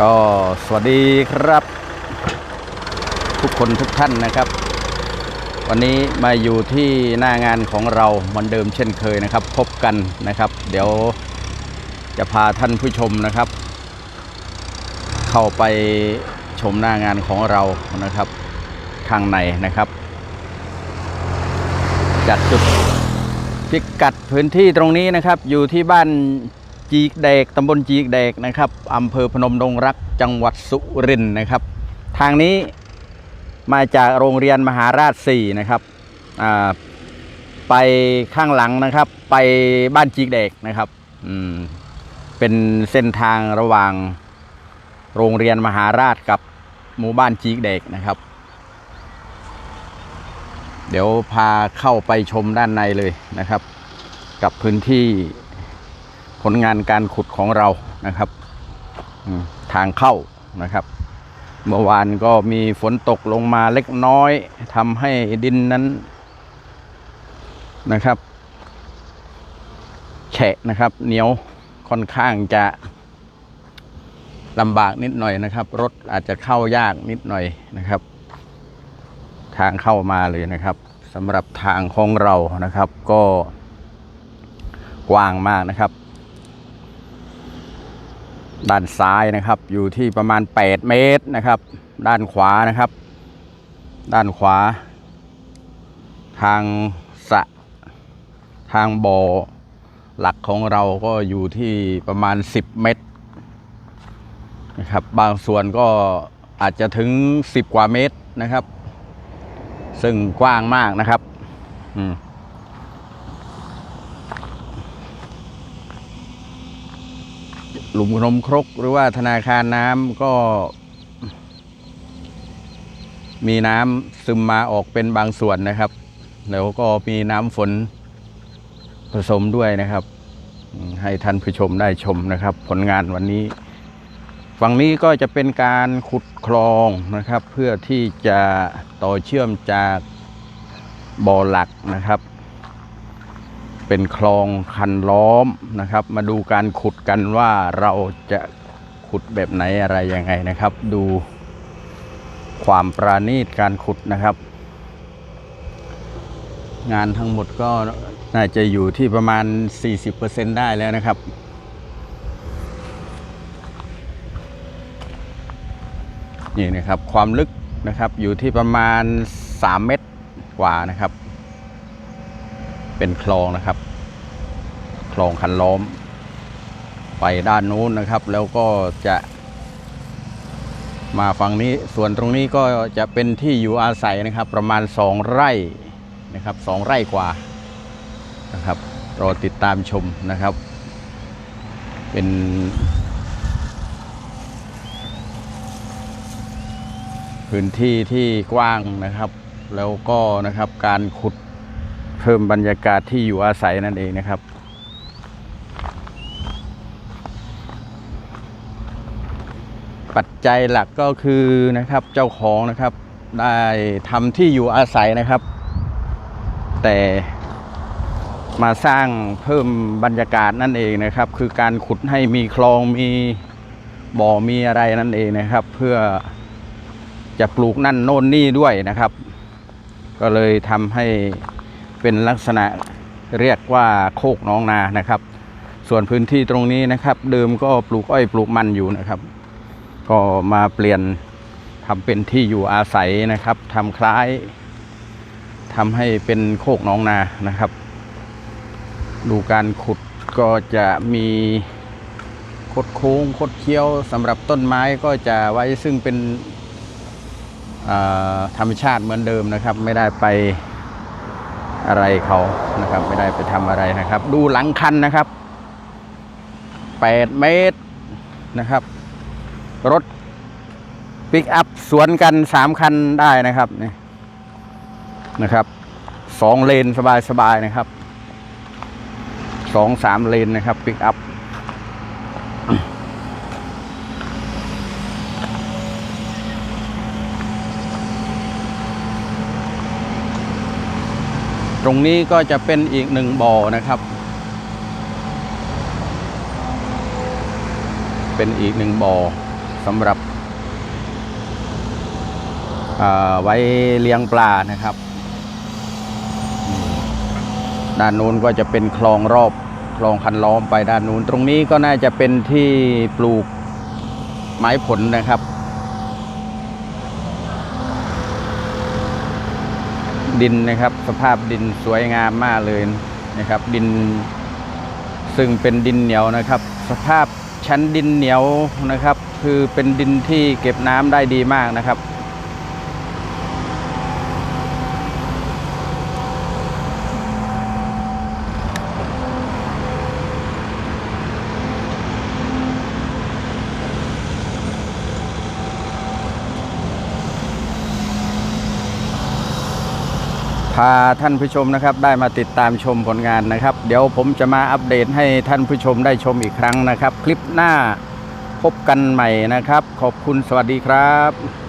ก็สวัสดีครับ ทุกคนทุกท่านนะครับ วันนี้มาอยู่ที่หน้างานของเราเหมือนเดิมเช่นเคยนะครับ พบกันนะครับ เดี๋ยวจะพาท่านผู้ชมนะครับ เข้าไปชมหน้างานของเรานะครับข้างในนะครับ จากจุดพิกัดพื้นที่ตรงนี้นะครับ อยู่ที่บ้าน จีกเดกตำบลจีกเดกนะครับอำเภอพนมดงรักจังหวัดสุรินทร์นะครับ ทางนี้มาจากโรงเรียนมหาราช4นะครับไปข้างหลังนะครับ ไปบ้านจีกเดกนะครับเป็นเส้นทางระหว่างโรงเรียนมหาราชกับหมู่บ้านจีกเดกนะครับ เดี๋ยวพาเข้าไปชมด้านในเลยนะครับ กับพื้นที่ ผลงานการขุดของเรานะครับทางเข้านะครับ เมื่อวานก็มีฝนตกลงมาเล็กน้อยทำให้ดินนั้นนะครับ แฉะนะครับเหนียวค่อนข้างจะลำบากนิดหน่อยนะครับ รถอาจจะเข้ายากนิดหน่อยนะครับ ทางเข้ามาเลยนะครับสำหรับทางของเรานะครับ ก็กว้างมากนะครับ ด้านซ้ายนะครับ อยู่ที่ประมาณ 8 เมตรนะครับ ด้านขวานะครับ ด้านขวา ทางสะทางบ่อหลักของเราก็อยู่ที่ประมาณ 10 เมตรนะครับ บางส่วนก็อาจจะถึง 10 กว่าเมตรนะครับ ซึ่งกว้างมากนะครับ อืม หลุมขนมครกหรือว่าธนาคารน้ำก็ มีน้ำซึมมาออกเป็นบางส่วนนะครับ แล้วก็มีน้ำฝนผสมด้วยนะครับ ให้ท่านผู้ชมได้ชมนะครับ ผลงานวันนี้ ฝั่งนี้ก็จะเป็นการขุดคลองนะครับ เพื่อที่จะต่อเชื่อมจากบ่อหลักนะครับ เป็นคลองคันล้อมนะครับ มาดูการขุดกันว่าเราจะขุดแบบไหนอะไรยังไงนะครับ ดูความปราณีตการขุดนะครับ งานทั้งหมดก็น่าจะอยู่ที่ประมาณ 40%ได้แล้วนะครับนี่นะครับความลึกนะครับอยู่ที่ประมาณ 3 เมตรกว่านะครับ เป็นคลองนะครับ คลองคันล้อม ไปด้านนู้นนะครับ แล้วก็จะมาฝั่งนี้ส่วนตรงนี้ก็จะเป็นที่อยู่อาศัยนะครับ ประมาณ 2 ไร่นะครับสองไร่กว่านะครับรอติดตามชมนะครับ เป็นพื้นที่ที่กว้างนะครับ แล้วก็นะครับการขุด เพิ่มบรรยากาศที่อยู่อาศัยนั่นเองนะครับ ปัจจัยหลักก็คือนะครับเจ้าของนะครับได้ทำที่อยู่อาศัยนะครับ แต่มาสร้างเพิ่มบรรยากาศนั่นเองนะครับ คือการขุดให้มีคลองมีบ่อมีอะไรนั่นเองนะครับ เพื่อจะปลูกนั่นโน่นนี่ด้วยนะครับ ก็เลยทำให้ เป็นลักษณะเรียกว่าโคกน้องนานะครับ ส่วนพื้นที่ตรงนี้นะครับ เดิมก็ปลูกอ้อยปลูกมันอยู่นะครับ ก็มาเปลี่ยนทำเป็นที่อยู่อาศัยนะครับทำคล้ายทำให้เป็นโคกน้องนานะครับ ดูการขุดก็จะมีคดโค้งคดเคี้ยวสำหรับต้นไม้ก็จะไว้ซึ่งเป็นธรรมชาติเหมือนเดิมนะครับ ไม่ได้ไป อะไรเขานะครับ ไม่ได้ไปทำอะไรนะครับ ดูหลังคันนะครับ 8 เมตรนะครับ รถปิกอัพสวนกัน 3 คันได้นะครับนี่นะครับสองเลนสบายๆนะครับสองสามเลนนะครับปิกอัพ ตรงนี้ก็จะเป็นอีกหนึ่งบ่อนะครับ เป็นอีกหนึ่งบ่อสำหรับไว้เลี้ยงปลานะครับ ด้านนู้นก็จะเป็นคลองรอบคลองคันล้อมไปด้านนู้น ตรงนี้ก็น่าจะเป็นที่ปลูกไม้ผลนะครับ ดินนะครับ สภาพดินสวยงามมากเลยนะครับ ดิน ซึ่งเป็นดินเหนียวนะครับ สภาพชั้นดินเหนียวนะครับ คือเป็นดินที่เก็บน้ำได้ดีมากนะครับาท่านผู้ชมนะครับ ได้มาติดตามชมผลงานนะครับ เดี๋ยวผมจะมาอัปเดตให้ท่านผู้ชมได้ชมอีกครั้งนะครับ คลิปหน้าพบกันใหม่นะครับ ขอบคุณสวัสดีครับ